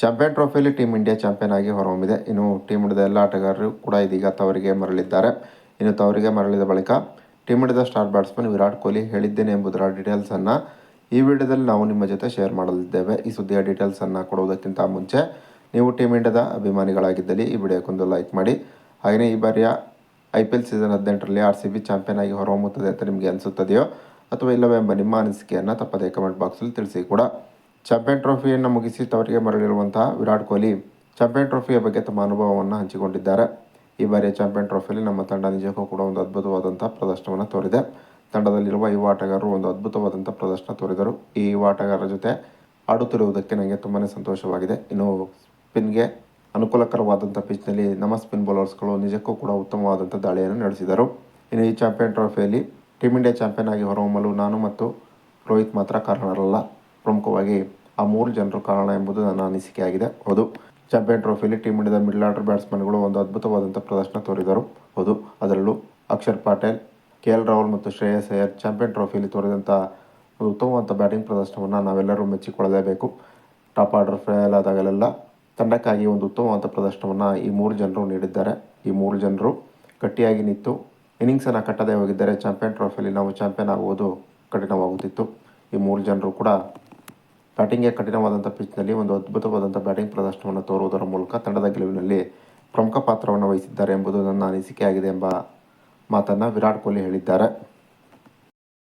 Champion ಟ್ರೋಫಿಯಲ್ಲಿ team India champion ಆಗಿ ಹೊರಹೊಮ್ಮಿದೆ. ಇನ್ನು ಟೀಮ್ ಇಂಡಿಯಾದ ಎಲ್ಲ ಆಟಗಾರರು ಕೂಡ ಇದೀಗ ತವರಿಗೆ ಮರಳಿದ್ದಾರೆ. ಇನ್ನು ತವರಿಗೆ ಮರಳಿದ ಬಳಿಕ ಟೀಮ್ ಇಂಡಿಯಾದ ಸ್ಟಾರ್ ಬ್ಯಾಟ್ಸ್ಮನ್ ವಿರಾಟ್ ಕೊಹ್ಲಿ ಹೇಳಿದ್ದೇನೆ ಎಂಬುದರ ಡೀಟೇಲ್ಸನ್ನು ಈ ವಿಡಿಯೋದಲ್ಲಿ ನಾವು ನಿಮ್ಮ ಜೊತೆ ಶೇರ್ ಮಾಡಲಿದ್ದೇವೆ. ಈ ಸುದ್ದಿಯ ಡೀಟೇಲ್ಸನ್ನು ಕೊಡುವುದಕ್ಕಿಂತ ಮುಂಚೆ ನೀವು ಟೀಮ್ ಇಂಡಿಯಾದ ಅಭಿಮಾನಿಗಳಾಗಿದ್ದಲ್ಲಿ ಈ ವಿಡಿಯೋಕ್ಕೊಂದು ಲೈಕ್ ಮಾಡಿ. ಹಾಗೆಯೇ ಈ ಬಾರಿಯ ಐ ಪಿ ಎಲ್ ಸೀಸನ್ ಹದಿನೆಂಟರಲ್ಲಿ ಆರ್ ಸಿ ಬಿ ಚಾಂಪಿಯನ್ ಆಗಿ ಹೊರಹೊಮ್ಮುತ್ತದೆ ಅಂತ ನಿಮಗೆ ಅನಿಸುತ್ತದೆಯೋ ಅಥವಾ ಇಲ್ಲವೇ ಎಂಬ ನಿಮ್ಮ ಅನಿಸಿಕೆಯನ್ನು ತಪ್ಪದೇ ಕಮೆಂಟ್ ಬಾಕ್ಸಲ್ಲಿ ತಿಳಿಸಿ ಕೂಡ. ಚಾಂಪಿಯನ್ ಟ್ರೋಫಿಯನ್ನು ಮುಗಿಸಿ ತವರಿಗೆ ಮರಳಿರುವಂತಹ ವಿರಾಟ್ ಕೊಹ್ಲಿ ಚಾಂಪಿಯನ್ ಟ್ರೋಫಿಯ ಬಗ್ಗೆ ತಮ್ಮ ಅನುಭವವನ್ನು ಹಂಚಿಕೊಂಡಿದ್ದಾರೆ. ಈ ಬಾರಿಯ ಚಾಂಪಿಯನ್ ಟ್ರೋಫಿಯಲ್ಲಿ ನಮ್ಮ ತಂಡ ನಿಜಕ್ಕೂ ಕೂಡ ಒಂದು ಅದ್ಭುತವಾದಂಥ ಪ್ರದರ್ಶನವನ್ನು ತೋರಿದೆ. ತಂಡದಲ್ಲಿರುವ ಯುವ ಆಟಗಾರರು ಒಂದು ಅದ್ಭುತವಾದಂಥ ಪ್ರದರ್ಶನ ತೋರಿದರು. ಈ ಯುವ ಆಟಗಾರರ ಜೊತೆ ಆಡುತ್ತಿರುವುದಕ್ಕೆ ನನಗೆ ತುಂಬಾ ಸಂತೋಷವಾಗಿದೆ. ಇನ್ನು ಸ್ಪಿನ್ಗೆ ಅನುಕೂಲಕರವಾದಂಥ ಪಿಚ್ನಲ್ಲಿ ನಮ್ಮ ಸ್ಪಿನ್ ಬೌಲರ್ಸ್ಗಳು ನಿಜಕ್ಕೂ ಕೂಡ ಉತ್ತಮವಾದಂಥ ದಾಳಿಯನ್ನು ನಡೆಸಿದರು. ಇನ್ನು ಈ ಚಾಂಪಿಯನ್ ಟ್ರೋಫಿಯಲ್ಲಿ ಟೀಮ್ ಇಂಡಿಯಾ ಚಾಂಪಿಯನ್ ಆಗಿ ಹೊರಹೊಮ್ಮಲು ನಾನು ಮತ್ತು ರೋಹಿತ್ ಮಾತ್ರ ಕಾರಣರಲ್ಲ. ಪ್ರಮುಖವಾಗಿ ಆ ಮೂರು ಜನರು ಕಾರಣ ಎಂಬುದು ನನ್ನ ಅನಿಸಿಕೆಯಾಗಿದೆ ಹೌದು. ಚಾಂಪಿಯನ್ ಟ್ರೋಫಿಯಲ್ಲಿ ಟೀಮ್ ಇಂಡಿಯಾದ ಮಿಡ್ಲ್ ಆರ್ಡರ್ ಬ್ಯಾಟ್ಸ್ಮನ್ಗಳು ಒಂದು ಅದ್ಭುತವಾದಂಥ ಪ್ರದರ್ಶನ ತೋರಿದರು. ಹೌದು. ಅದರಲ್ಲೂ ಅಕ್ಷರ್ ಪಾಟೇಲ್, ಕೆ ಎಲ್ ರಾಹುಲ್ ಮತ್ತು ಶ್ರೇಯಸ್ ಅಯ್ಯರ್ ಚಾಂಪಿಯನ್ ಟ್ರೋಫಿಯಲ್ಲಿ ತೋರಿದಂಥ ಒಂದು ಉತ್ತಮವಾದ ಬ್ಯಾಟಿಂಗ್ ಪ್ರದರ್ಶನವನ್ನು ನಾವೆಲ್ಲರೂ ಮೆಚ್ಚಿಕೊಳ್ಳಲೇಬೇಕು. ಟಾಪ್ ಆರ್ಡರ್ ಫೇಲ್ ಆದಾಗಲೆಲ್ಲ ತಂಡಕ್ಕಾಗಿ ಒಂದು ಉತ್ತಮವಾದ ಪ್ರದರ್ಶನವನ್ನು ಈ ಮೂರು ಜನರು ನೀಡಿದ್ದಾರೆ. ಈ ಮೂರು ಜನರು ಗಟ್ಟಿಯಾಗಿ ನಿಂತು ಇನ್ನಿಂಗ್ಸನ್ನು ಕಟ್ಟದೇ ಹೋಗಿದ್ದರೆ ಚಾಂಪಿಯನ್ ಟ್ರೋಫಿಯಲ್ಲಿ ನಾವು ಚಾಂಪಿಯನ್ ಆಗುವುದು ಕಠಿಣವಾಗುತ್ತಿತ್ತು. ಈ ಮೂರು ಜನರು ಕೂಡ ಬ್ಯಾಟಿಂಗ್ಗೆ ಕಠಿಣವಾದಂಥ ಪಿಚ್ನಲ್ಲಿ ಒಂದು ಅದ್ಭುತವಾದಂಥ ಬ್ಯಾಟಿಂಗ್ ಪ್ರದರ್ಶನವನ್ನು ತೋರುವುದರ ಮೂಲಕ ತಂಡದ ಗೆಲುವಿನಲ್ಲಿ ಪ್ರಮುಖ ಪಾತ್ರವನ್ನು ವಹಿಸಿದ್ದಾರೆ ಎಂಬುದು ನನ್ನ ಅನಿಸಿಕೆಯಾಗಿದೆ ಎಂಬ ಮಾತನ್ನು ವಿರಾಟ್ ಕೊಹ್ಲಿ ಹೇಳಿದ್ದಾರೆ.